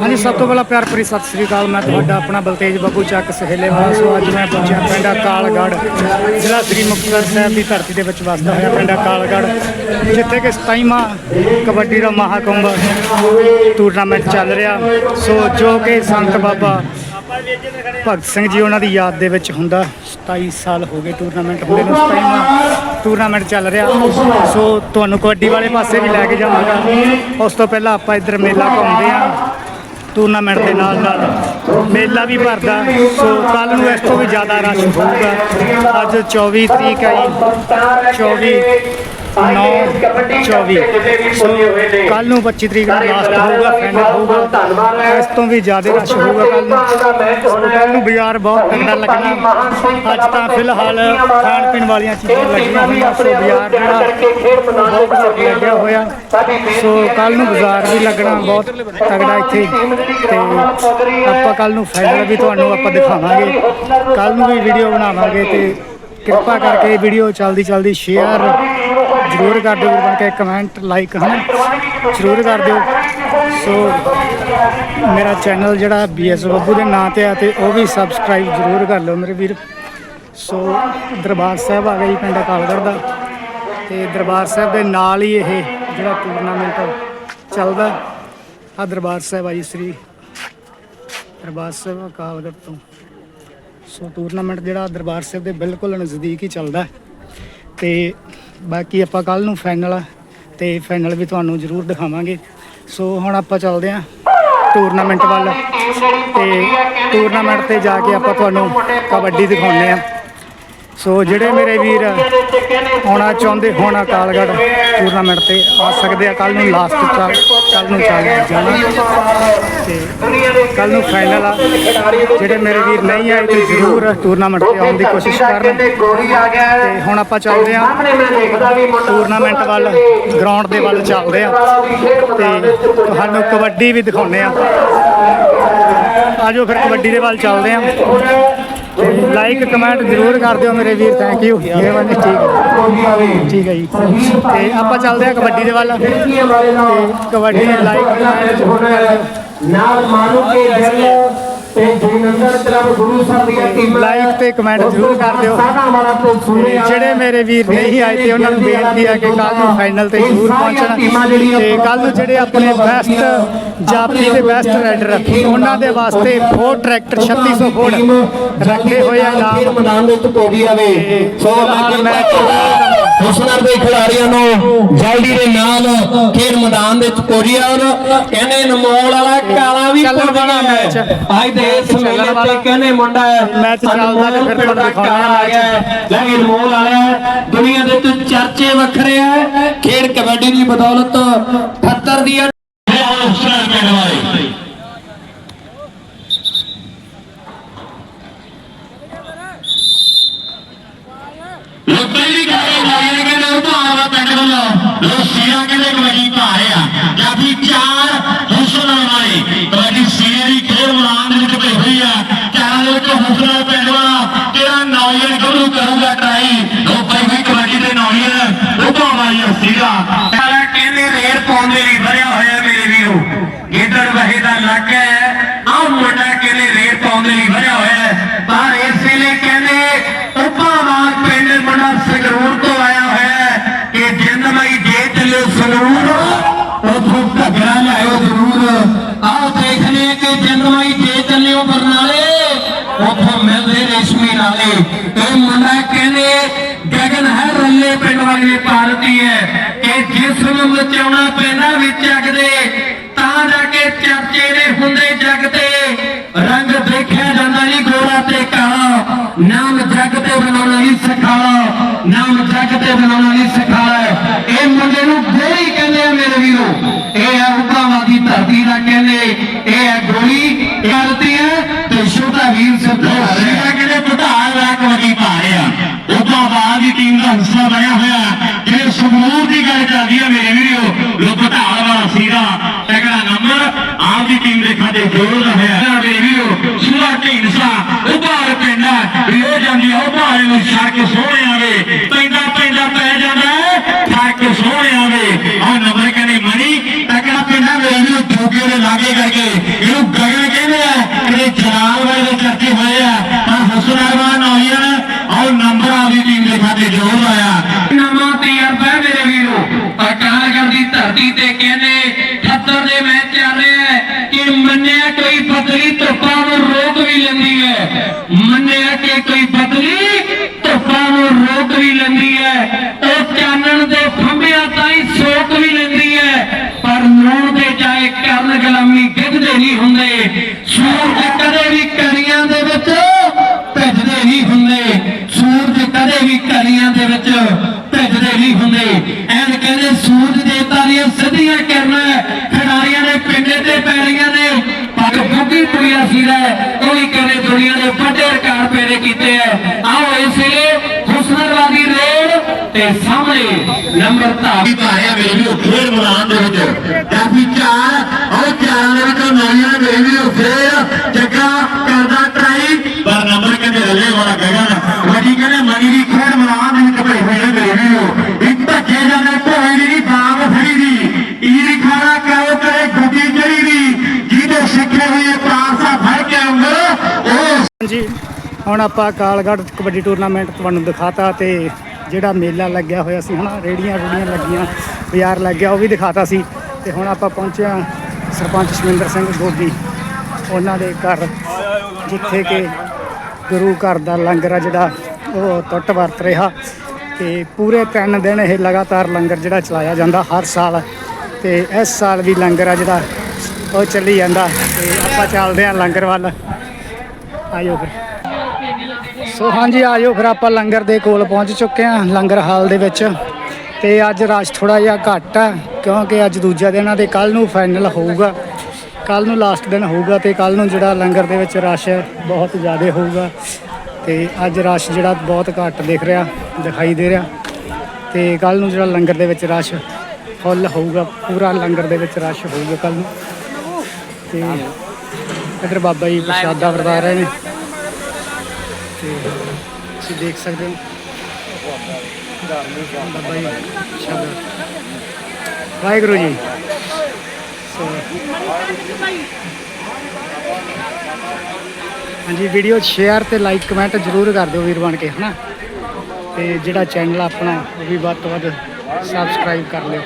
ਹਾਂਜੀ, ਸਭ ਤੋਂ ਪਹਿਲਾਂ ਪਿਆਰ ਭਰੀ ਸਤਿ ਸ੍ਰੀ ਅਕਾਲ। ਮੈਂ ਤੁਹਾਡਾ ਆਪਣਾ ਬਲਤੇਜ ਬੱਬੂ ਚੱਕ ਸਹੇਲੇ ਵਾਲਾ ਸੋ ਅੱਜ ਮੈਂ ਪਹੁੰਚਿਆ ਪਿੰਡ ਕਾਲਗੜ੍ਹ, ਜ਼ਿਲ੍ਹਾ ਸ੍ਰੀ ਮੁਕਤਸਰ ਸਾਹਿਬ ਦੀ ਧਰਤੀ ਦੇ ਵਿੱਚ ਵਸਦਾ ਹੋਇਆ ਪਿੰਡ ਕਾਲਗੜ੍ਹ, ਜਿੱਥੇ ਕਿ 27ਵਾਂ ਕਬੱਡੀ ਦਾ ਮਹਾਕੁੰਭ ਟੂਰਨਾਮੈਂਟ ਚੱਲ ਰਿਹਾ। ਸੋ ਜੋ ਕਿ ਸੰਤ ਬਾਬਾ ਭਗਤ ਸਿੰਘ ਜੀ, ਉਹਨਾਂ ਦੀ ਯਾਦ ਦੇ ਵਿੱਚ ਹੁੰਦਾ 27 ਸਾਲ ਹੋ ਗਏ ਟੂਰਨਾਮੈਂਟ ਹੁੰਦੇ ਨੂੰ 27ਵਾਂ ਟੂਰਨਾਮੈਂਟ ਚੱਲ ਰਿਹਾ। ਸੋ ਤੁਹਾਨੂੰ ਕਬੱਡੀ ਵਾਲੇ ਪਾਸੇ ਵੀ ਲੈ ਕੇ ਜਾਵਾਂਗਾ। ਉਸ ਤੋਂ ਪਹਿਲਾਂ ਆਪਾਂ ਇੱਧਰ ਮੇਲਾ ਘੁੰਮਦੇ ਹਾਂ। ਟੂਰਨਾਮੈਂਟ ਦੇ ਨਾਲ ਨਾਲ ਮੇਲਾ ਵੀ ਭਰਦਾ। ਸੋ ਕੱਲ ਨੂੰ ਇਸ ਤੋਂ ਵੀ ਜ਼ਿਆਦਾ ਰਸ਼ ਹੋਊਗਾ। ਅੱਜ 24 ਤਰੀਕ ਹੈ ਜੀ। 24 9 24 ਸੋ ਕੱਲ ਨੂੰ। 25 ਤਰੀਕ ਨੂੰ ਲਾਸਟ ਹੋਊਗਾ ਫਾਈਨਲ ਹੋਊਗਾ। ਇਸ ਤੋਂ ਵੀ ਜ਼ਿਆਦਾ ਰਸ਼ ਹੋਊਗਾ ਕੱਲ ਨੂੰ। ਕੱਲ ਨੂੰ ਬਾਜ਼ਾਰ ਬਹੁਤ ਤੰਗਾ ਲੱਗਣਾ ਅੱਜ ਤਾਂ ਫਿਲਹਾਲ ਖਾਣ ਪੀਣ ਵਾਲੀਆਂ ਚੀਜ਼ਾਂ ਲੱਗੀਆਂ ਹੋਈਆਂ ਸੋ ਬਾਜ਼ਾਰ ਜਿਹੜਾ ਬਹੁਤ ਲੱਗਿਆ ਹੋਇਆ। ਸੋ ਕੱਲ ਨੂੰ ਬਾਜ਼ਾਰ ਵੀ ਲੱਗਣਾ ਬਹੁਤ ਤਗੜਾ ਇੱਥੇ। ਤੇ ਆਪਾਂ ਕੱਲ ਨੂੰ ਫਾਈਨਲ ਵੀ ਤੁਹਾਨੂੰ ਆਪਾਂ ਦਿਖਾਵਾਂਗੇ। ਕੱਲ ਨੂੰ ਵੀ ਵੀਡੀਓ ਬਣਾਵਾਂਗੇ ਤੇ ਕਿਰਪਾ ਕਰਕੇ ਵੀਡੀਓ ਜਲਦੀ ਜਲਦੀ ਸ਼ੇਅਰ ਜ਼ਰੂਰ ਕਰ ਦਿਓ ਵੀਰ ਬਣ ਕੇ ਕਮੈਂਟ ਲਾਈਕ ਹਨ, ਜ਼ਰੂਰ ਕਰ ਦਿਓ ਸੋ ਮੇਰਾ ਚੈਨਲ ਜਿਹੜਾ ਬੀਐਸ ਬੱਬੂ ਦੇ ਨਾਂ ਤੇ ਆ ਤੇ ਉਹ ਵੀ ਸਬਸਕ੍ਰਾਈਬ ਜ਼ਰੂਰ ਕਰ ਲਓ ਮੇਰੇ ਵੀਰ ਸੋ ਦਰਬਾਰ ਸਾਹਿਬ ਆ ਗਿਆ ਜੀ ਪਿੰਡ ਕਾਲਗੜ੍ਹ ਦਾ ਤੇ ਦਰਬਾਰ ਸਾਹਿਬ ਦੇ ਨਾਲ ਹੀ ਇਹ ਜਿਹੜਾ ਟੂਰਨਾਮੈਂਟ ਚੱਲਦਾ ਆ ਦਰਬਾਰ ਸਾਹਿਬ ਆ ਜੀ ਸ੍ਰੀ ਦਰਬਾਰ ਸਾਹਿਬ ਕਾਲਗੜ੍ਹ ਤੋਂ ਸੋ ਟੂਰਨਾਮੈਂਟ ਜਿਹੜਾ ਦਰਬਾਰ ਸਾਹਿਬ ਦੇ ਬਿਲਕੁਲ ਨਜ਼ਦੀਕ ਹੀ ਚੱਲਦਾ ਹੈ। ਤੇ ਬਾਕੀ ਆਪਾਂ ਕੱਲ ਨੂੰ ਫਾਈਨਲ ਆ ਤੇ ਫਾਈਨਲ ਵੀ ਤੁਹਾਨੂੰ ਜ਼ਰੂਰ ਦਿਖਾਵਾਂਗੇ। ਸੋ ਹੁਣ ਆਪਾਂ ਚੱਲਦੇ ਹਾਂ ਟੂਰਨਾਮੈਂਟ ਵੱਲ ਤੇ ਟੂਰਨਾਮੈਂਟ ਤੇ ਜਾ ਕੇ ਆਪਾਂ ਤੁਹਾਨੂੰ ਕਬੱਡੀ ਦਿਖਾਉਂਦੇ ਆ ਸੋ ਜਿਹੜੇ ਮੇਰੇ ਵੀਰ ਆਉਣਾ ਚਾਹੁੰਦੇ ਹੋਣਾ ਕਾਲਗੜ੍ਹ ਟੂਰਨਾਮੈਂਟ ਤੇ, ਆ ਸਕਦੇ ਆ। ਕੱਲ ਨੂੰ ਲਾਸਟ ਚੱਲ ਕੱਲ ਨੂੰ ਚੱਲ ਜਾਣਾ। ਤੇ ਕੱਲ ਨੂੰ ਫਾਈਨਲ ਆ। ਜਿਹੜੇ ਮੇਰੇ ਵੀਰ ਨਹੀਂ ਆਏ ਤੇ ਜ਼ਰੂਰ ਟੂਰਨਾਮੈਂਟ ਤੇ ਆਉਣ ਦੀ ਕੋਸ਼ਿਸ਼ ਕਰਨ। ਤੇ ਹੁਣ ਆਪਾਂ ਚੱਲਦੇ ਆ। ਟੂਰਨਾਮੈਂਟ ਵੱਲ ਗਰਾਊਂਡ ਦੇ ਵੱਲ ਚੱਲਦੇ ਆ। ਤੇ ਤੁਹਾਨੂੰ ਕਬੱਡੀ ਵੀ ਦਿਖਾਉਂਦੇ ਆ। ਆਜੋ ਫਿਰ ਕਬੱਡੀ ਦੇ ਵੱਲ ਚੱਲਦੇ ਆ। ਲਾਈਕ ਕਮੈਂਟ ਜ਼ਰੂਰ ਕਰ ਦਿਓ ਮੇਰੇ ਵੀਰ ਥੈਂਕ ਯੂ ਮਿਹਰਬਾਨੀ ਠੀਕ ਠੀਕ ਹੈ ਜੀ। ਤੇ ਆਪਾਂ ਚੱਲਦੇ ਆ ਕਬੱਡੀ ਦੇ ਵੱਲ। ਕਬੱਡੀ ਲਾਈਕ ਨਾਲ ਮਾਨੂ ਕੇ ਦਿਲ ਤੇ ਜਗਨੰਦਰ ਕਲੱਬ ਗੁਰੂ ਸਾਹਿਬ ਦੀਆਂ ਟੀਮਾਂ ਲਾਈਕ ਤੇ ਕਮੈਂਟ ਜ਼ਰੂਰ ਕਰ ਦਿਓ। ਜਿਹੜੇ ਮੇਰੇ ਵੀਰ ਨਹੀਂ ਆਏ ਤੇ ਉਹਨਾਂ ਨੂੰ ਬੇਨਤੀ ਹੈ ਕਿ ਕੱਲ ਨੂੰ ਫਾਈਨਲ ਤੇ ਜ਼ਰੂਰ ਪਹੁੰਚਣ। ਤੇ ਕੱਲ ਨੂੰ ਜਿਹੜੇ ਆਪਣੇ ਬੈਸਟ ਜਾਪੀ ਤੇ ਬੈਸਟ ਰਾਈਡਰ ਉਹਨਾਂ ਦੇ ਵਾਸਤੇ ਫੋਰ ਟਰੈਕਟਰ 3600 ਫੋੜ ਰੱਖੇ ਹੋਏ ਆ ਇਨਾਮ ਮੈਦਾਨ ਵਿੱਚ ਪਹੁੰਚੀ ਜਾਵੇ ਸੋ ਫਿਲਹਾਲ ਮੈਂ ਹੁਸਨਰ ਦੇ ਖਿਡਾਰੀਆਂ ਨੂੰ ਜਲਦੀ ਦੇ ਨਾਲ ਖੇਡ ਮੈਦਾਨ ਵਿੱਚ ਪਹੁੰਚੀ ਆਉਣ ਕਹਿੰਦੇ ਨਮੋਲ ਵਾਲਾ ਕਾਲਾ ਵੀ ਗਿਆ ਮੈਚ। ਅੱਜ ਦੇ ਇਸ ਮੇਲੇ ਤੇ ਕਹਿੰਦੇ ਮੁੰਡਾ ਮੈਚ ਚੱਲਦਾ ਤੇ ਫਿਰ ਤੁਹਾਨੂੰ ਦਿਖਾਉਣਾ ਆ ਗਿਆ ਲੇਕਿਨ ਮੋਲ ਵਾਲਾ ਦੁਨੀਆ ਦੇ ਤੋਂ ਚਰਚੇ ਵੱਖਰੇ ਆ। ਖੇਡ ਕਬੱਡੀ ਦੀ ਬਦੌਲਤ 78 ਦੀ ਹੁਸਨਰ ਪਿੰਡ ਵਾਲੇ ਪਹਿਲੀ ਗੱਲ ਇਹ ਕਿ ਨਾ ਭਾਰਤ ਪਿੰਡ ਵੱਲੋਂ ਲੋ ਸੀਰਾ ਕਹਿੰਦੇ ਕਬੱਡੀ ਪਾ ਰਿਹਾ ਕਾਫੀ ਚਾਰ ਹੁਸਨ ਵਾਲੇ ਕਬੱਡੀ ਸੀਰੇ ਦੀ ਖੇਡ ਮੈਦਾਨ ਦੇ ਵਿੱਚ ਪਈ ਹੋਈ ਆ। ਚਾਰਾਂ ਦੇ ਵਿੱਚ ਹੁਸਨ ਪਿੰਡ ਵਾਲਾ ਕਿਹੜਾ ਨੌਜਵਾਨ ਗੱਭਰੂ ਕਰੂਗਾ ਟਰਾਈ ਲੋ ਪਈ ਹੋਈ ਕਬੱਡੀ ਦੇ ਨੌਜਵਾਨ ਉਹ ਭਾਵਾਈ ਸੀਰਾ ਸਾਲਾ ਕਹਿੰਦੇ ਰੇਡ ਪਾਉਂਦੇ ਲਈ ਭਰਿਆ ਹੋਇਆ ਮੇਰੇ ਵੀਰੋ ਇਧਰ ਵਹੇ ਦਾ ਇਲਾਕਾ ਹੈ ਆਹ ਮੁੰਡਾ ਕਹਿੰਦੇ ਰੇਡ ਪਾਉਂਦੇ ਲਈ ਭਰਿਆ ਹੋਇਆ ਹੈ ਪਰ ਇਸ ਵੇਲੇ ਕਹਿੰਦੇ ਉਪਾਵਾਲ ਪਿੰਡ ਮੁੰਡਾ ਸੰਗਰੂਰ ਤੋਂ ਆਇਆ ਹੋਇਆ ਹੈ ਕਿ ਜਿੰਦਮਈ ਦੇ ਚੱਲੇ ਸੰਗਰੂਰ ਉਥੋਂ ਘੱਗਰਾ ਲਿਆਇਓ ਜ਼ਰੂਰ ਆਓ ਦੇਖਦੇ ਹਾਂ ਕਿ ਜਿੰਦਮਈ ਦੇ ਚੱਲਿਓ ਬਰਨਾਲੇ ਉਥੋਂ ਮਿਲਦੇ ਰੇਸ਼ਮੀ ਨਾਲੇ ਇਹ ਮੁੰਡਾ ਕਹਿੰਦੇ ਗਗਨ ਹੈ ਰੱਲੇ ਪਿੰਡ ਵਾਲੇ ਭਾਰਤੀ ਹੈ ਕਿ ਜਿਸ ਨੂੰ ਮਚਾਉਣਾ ਪੈਂਦਾ ਵਿੱਚ ਜਗਦੇ ਤਾਂ ਜਾ ਕੇ ਚਰਚੇ ਦੇ ਹੁੰਦੇ ਜਗ ਤੇ। ਰੰਗ ਦੇਖਿਆ ਜਾਂਦਾ ਨਹੀਂ ਗੋਰਾ ਤੇ ਕਾਲਾ, ਨਾਮ ਜਗ ਤੇ ਬਣਾਉਣਾ ਨਹੀਂ ਸਿਖਾਲਾ, ਨਾਮ ਜਗ ਤੇ ਬਣਾਉਣਾ ਨਹੀਂ ਸਿਖਾਲਾ। ਇਹ ਮੁੰਡੇ ਨੂੰ ਗੋਲੀ ਦਾ ਹਿੱਸਾ ਬਣਿਆ ਹੋਇਆ। ਜੇ ਸੁਗਨੂਰ ਦੀ ਗੱਲ ਚੱਲਦੀ ਹੈ ਮੇਰੇ ਵੀਰੋ ਲੋ ਪਟਾਲ ਵਾਲਾ ਸੀਰਾ ਤਗੜਾ ਨੰਬਰ, ਆਪ ਦੀ ਟੀਮ ਦੇ ਖਾਤੇ ਜੋੜਦਾ ਹੋਇਆ। ਮੇਰੇ ਵੀਰੋ, ਸੁਲਾ ਢੀਂਸਾ ਉਪਾਰ ਪੈਂਦਾ ਵੀ ਜਾਂਦੀ ਆ ਉਪਾਰ ਨੂੰ ਛਾ ਕੇ ਸੋਹਣੇ ਆਵੇ। ਪੈਂਦਾ ਪੈਂਦਾ ਪੈ ਜਾਂਦਾ ਛੱਡ ਕੇ ਸੋਹਣੇ ਆਵੇ। ਆ ਨੰਬਰ ਕਹਿੰਦੇ ਮਣੀ ਤਗੜਾ ਪੈਂਦਾ ਮੇਰੇ ਵੀਰੋ, ਜੋਗੇ ਦੇ ਲਾਗੇ ਕਰਕੇ। ਇਹਨੂੰ ਗਗਨ ਕਹਿੰਦੇ ਆ ਕਿ ਜਲਾਲ ਵਾਲੇ ਚਰਚੇ ਹੋਏ ਆ। ਪਰ ਹੁਸਨ ਅਰਮਾਨ ਨੌਜਵਾਨ ਆਓ ਨੰਬਰ ਆਪਦੀ ਟੀਮ ਦੇ ਖਾਤੇ ਜ਼ਰੂਰ ਲਾਇਆ ਨਵਾਂ ਤਜਰਬਾ ਹੈ ਮੇਰੇ ਵੀਰੋ ਅਕਾਲਗੜ੍ਹ ਦੀ ਧਰਤੀ ਤੇ ਕਹਿੰਦੇ 78 ਦੇ ਮੈਚ ਚੱਲ ਰਿਹਾ ਹੈ ਕਿ ਮੰਨਿਆ ਕੋਈ ਬਦਲੀ ਧੁੱਪਾਂ ਨੂੰ ਰੋਕ ਵੀ ਲੈਂਦੀ ਹੈ ਮੰਨਿਆ ਕਿ ਕੋਈ ਬਦਲੀ ਧੁੱਪਾਂ ਨੂੰ ਰੋਕ ਵੀ ਲੈਂਦੀ ਹੈ ਉਹ ਚਾਨਣ ਦੇ ਫੰਬਿਆਂ ਤਾਈਂ ਸੋਕ ਵੀ ਲੈਂਦੀ ਹੈ ਪਰ ਨੂਣ ਦੇ ਜਾਏ ਕਰਨ ਗੁਲਾਮੀ ਗਿੱਧਦੇ ਨਹੀਂ ਹੁੰਦੇ ਸੂਰਜ ਕਦੇ ਵੀ ਕਣੀਆਂ ਦੇ ਵਿੱਚ ਭਿੱਜਦੇ ਨਹੀਂ ਹੁੰਦੇ ਸੂਰਜ ਕਦੇ ਵੀ ਕਣੀਆਂ ਦੇ ਵਿੱਚ ਭਿੱਜਦੇ ਨਹੀਂ ਹੁੰਦੇ ਐਨ ਕਹਿੰਦੇ ਸੂਰਜ ਦੇਵਤਾ ਦੀਆਂ ਸਿੱਧੀਆਂ ਕਿਰਨਾਂ ਖਿਡਾਰੀਆਂ ਦੇ ਪਿੰਡੇ ਤੇ ਪੈਰੀਆਂ ਨੇ ਪੱਗ ਬੁੱਗੀ ਪੁੜੀਆਂ ਸੀ ਕੋਈ ਕਹਿੰਦੇ ਦੁਨੀਆ ਦੇ ਵੱਡੇ ਰਿਕਾਰਡ ਪੈਦੇ ਕੀਤੇ ਐ ਆਓ ਇਸ ਵੇਲੇ ਹੁਸਨਰਵਾਦੀ ਰੇਡ ਤੇ ਸਾਹਮਣੇ ਨੰਬਰ ਧਾਰ ਵੀ ਮੇਰੇ ਵੀ ਖੇਡ ਮੈਦਾਨ ਦੇ ਵਿੱਚ। ਕਾਫੀ ਚਾਰ ਉਹ ਚਾਰਾਂ ਦੇ ਵਿੱਚੋਂ ਨੌਜਵਾਨ ਮੇਰੇ ਵੀ ਫੇਰ ਜੱਗਾ ਕਰਦਾ ਟਰਾਈ। ਪਰ ਨੰਬਰ ਕਹਿੰਦੇ ਰੱਲੇ ਵਾਲਾ ਗਗਨ ਵੱਡੀ ਕਹਿੰਦੇ ਮਣੀ ਦੀ ਖੇਡ ਮੈਦਾਨ ਦੇ ਵਿੱਚ ਭਈ ਹੋਈ ਮੇਰੇ ਵੀ ਇੱਕ ਧੱਕੇ ਜਾਂਦੇ ਭੋਈ ਦੀ ਬਾਗ ਫੜੀ ਦੀ। ਈਰ ਖਾਣਾ ਕਾਓ ਕਰੇ, ਗੁੱਡੀ ਜੜੀ ਦੀ। ਜਿਹਦੇ ਸਿੱਖੇ ਹੋਏ ਪ੍ਰਾਂਸਾ ਫੜ ਕੇ ਅੰਦਰ ਉਹ ਹਾਂਜੀ। ਹੁਣ ਆਪਾਂ ਕਾਲਗੜ੍ਹ ਕਬੱਡੀ ਟੂਰਨਾਮੈਂਟ ਤੁਹਾਨੂੰ ਦਿਖਾਤਾ ਤੇ ਜਿਹੜਾ ਮੇਲਾ ਲੱਗਿਆ ਹੋਇਆ ਸੀ ਹੁਣ ਰੇੜੀਆਂ ਰੂੜੀਆਂ ਲੱਗੀਆਂ, ਬਾਜ਼ਾਰ ਲੱਗਿਆ, ਉਹ ਵੀ ਦਿਖਾਤਾ ਸੀ। ਤੇ ਹੁਣ ਆਪਾਂ ਪਹੁੰਚੇ ਹਾਂ ਸਰਪੰਚ ਸ਼ਮਿੰਦਰ ਸਿੰਘ ਗੋਗੀ, ਉਹਨਾਂ ਦੇ ਘਰ, ਜਿੱਥੇ ਕਿ ਗੁਰੂ ਘਰ ਦਾ ਲੰਗਰ ਆ ਜਿਹੜਾ, ਉਹ ਟੁੱਟ ਵਰਤ ਰਿਹਾ। ਤੇ ਪੂਰੇ ਤਿੰਨ ਦਿਨ ਇਹ ਲਗਾਤਾਰ ਲੰਗਰ ਜਿਹੜਾ ਚਲਾਇਆ ਜਾਂਦਾ ਹਰ ਸਾਲ। ਤੇ ਇਸ ਸਾਲ ਵੀ ਲੰਗਰ ਆ ਜਿਹੜਾ, ਉਹ ਚੱਲੀ ਜਾਂਦਾ। ਤੇ ਆਪਾਂ ਚੱਲਦੇ ਹਾਂ ਲੰਗਰ ਵੱਲ। ਆਇਓ ਫਿਰ। ਸੋ ਹਾਂਜੀ, ਆਜੋ ਫਿਰ ਆਪਾਂ ਲੰਗਰ ਦੇ ਕੋਲ ਪਹੁੰਚ ਚੁੱਕੇ ਹਾਂ, ਲੰਗਰ ਹਾਲ ਦੇ ਵਿੱਚ। ਤੇ ਅੱਜ ਰਸ਼ ਥੋੜਾ ਜਿਹਾ ਘੱਟ ਹੈ, ਕਿਉਂਕਿ ਅੱਜ ਦੂਜਾ ਦਿਨ ਆ ਤੇ ਕੱਲ ਨੂੰ ਫਾਈਨਲ ਹੋਊਗਾ। ਕੱਲ ਨੂੰ ਲਾਸਟ ਦਿਨ ਹੋਊਗਾ ਤੇ ਕੱਲ ਨੂੰ ਜਿਹੜਾ ਲੰਗਰ ਦੇ ਵਿੱਚ ਰਸ਼ ਬਹੁਤ ਜ਼ਿਆਦਾ ਹੋਊਗਾ। ਤੇ ਅੱਜ ਰਸ਼ ਜਿਹੜਾ ਬਹੁਤ ਘੱਟ ਦਿਖ ਰਿਹਾ, ਦਿਖਾਈ ਦੇ ਰਿਹਾ। ਤੇ ਕੱਲ ਨੂੰ ਜਿਹੜਾ ਲੰਗਰ ਦੇ ਵਿੱਚ ਰਸ਼ ਫੁੱਲ ਹੋਊਗਾ, ਪੂਰਾ ਲੰਗਰ ਦੇ ਵਿੱਚ ਰਸ਼ ਹੋਊਗਾ ਕੱਲ ਨੂੰ। ਤੇ ਇਧਰ ਬਾਬਾ ਜੀ ਪ੍ਰਸ਼ਾਦਾ ਵਰਤਾ ਰਹੇ ਨੇ। ਤੇ ਤੁਸੀਂ ਦੇਖ ਸਕਦੇ ਹੋ। ਬਾਬਾ ਜੀ, ਸ਼ਬਦ। ਵਾਹਿਗੁਰੂ ਜੀ। ਸੋ ਹਾਂਜੀ ਵੀਡੀਓ ਸ਼ੇਅਰ ਤੇ ਲਾਈਕ ਕਮੈਂਟ ਜ਼ਰੂਰ ਕਰ ਦਿਓ ਵੀਰ ਬਣ ਕੇ, ਹਨਾ? ਤੇ ਜਿਹੜਾ ਚੈਨਲ ਆਪਣਾ, ਉਹ ਵੀ ਵੱਧ ਤੋਂ ਵੱਧ ਸਬਸਕ੍ਰਾਈਬ ਕਰ ਲਿਓ।